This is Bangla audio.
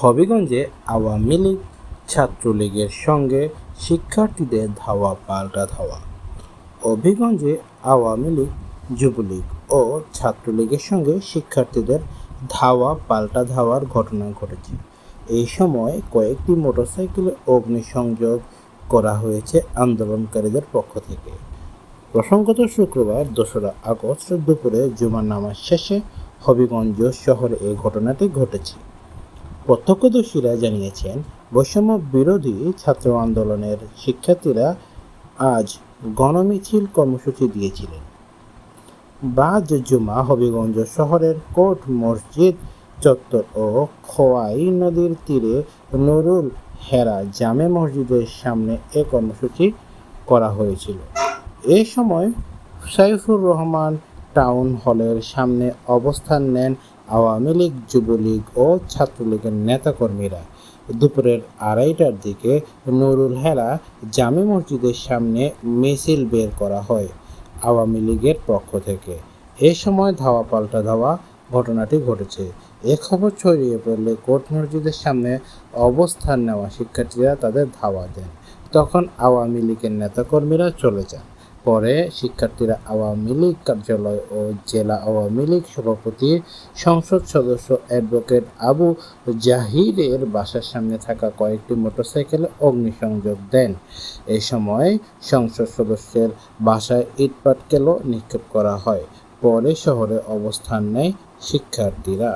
হবিগঞ্জে আওয়ামী লীগ ছাত্রলীগের সঙ্গে শিক্ষার্থীদের ধাওয়া পাল্টা ধাওয়া। হবিগঞ্জে আওয়ামী লীগ, যুবলীগ ও ছাত্রলীগের সঙ্গে শিক্ষার্থীদের ধাওয়া পাল্টা ধাওয়ার ঘটনা ঘটেছে। এই সময় কয়েকটি মোটরসাইকেলে অগ্নিসংযোগ করা হয়েছে আন্দোলনকারীদের পক্ষ থেকে। প্রসঙ্গত শুক্রবার দোসরা আগস্ট দুপুরে জুমার নামাজ শেষে হবিগঞ্জ শহরে এই ঘটনাটি ঘটেছে। প্রত্যক্ষদর্শীরা জানিয়েছেন, বৈষম্য বিরোধী ছাত্র আন্দোলনের শিক্ষার্থীরা আজ গণমিছিল কর্মসূচি দিয়েছিলেন। বাজ জুমা হবিগঞ্জ শহরের কোট মসজিদ চত্বর ও খোয়াই নদীর তীরে নুরুল হেরা জামে মসজিদের সামনে এ কর্মসূচি করা হয়েছিল। এ সময় সাইফুর রহমান টাউন হলের সামনে অবস্থান নেন আওয়ামী লীগ, যুবলীগ ও ছাত্রলীগের নেতাকর্মীরা দুপুরের আড়াইটার দিকে নুরুল হেরা জামে মসজিদের সামনে মিছিল বের করা হয় আওয়ামী লীগের পক্ষ থেকে। এ সময় ধাওয়া পাল্টা ধাওয়া ঘটনাটি ঘটেছে। এ খবর ছড়িয়ে পড়লে কোর্ট মসজিদের সামনে অবস্থান নেওয়া শিক্ষার্থীরা তাদের ধাওয়া দেন। তখন আওয়ামী লীগের নেতাকর্মীরা চলে যান। পরে শিক্ষার্থীরা আওয়ামী লীগ কার্যালয় ও জেলা আওয়ামী লীগ সভাপতি সংসদ সদস্য অ্যাডভোকেট আবু জাহিরের বাসার সামনে থাকা কয়েকটি মোটরসাইকেলে অগ্নিসংযোগ দেন। এ সময় সংসদ সদস্যের বাসায় ইটপাটকেলও নিক্ষেপ করা হয়। পরে শহরে অবস্থান নেয় শিক্ষার্থীরা।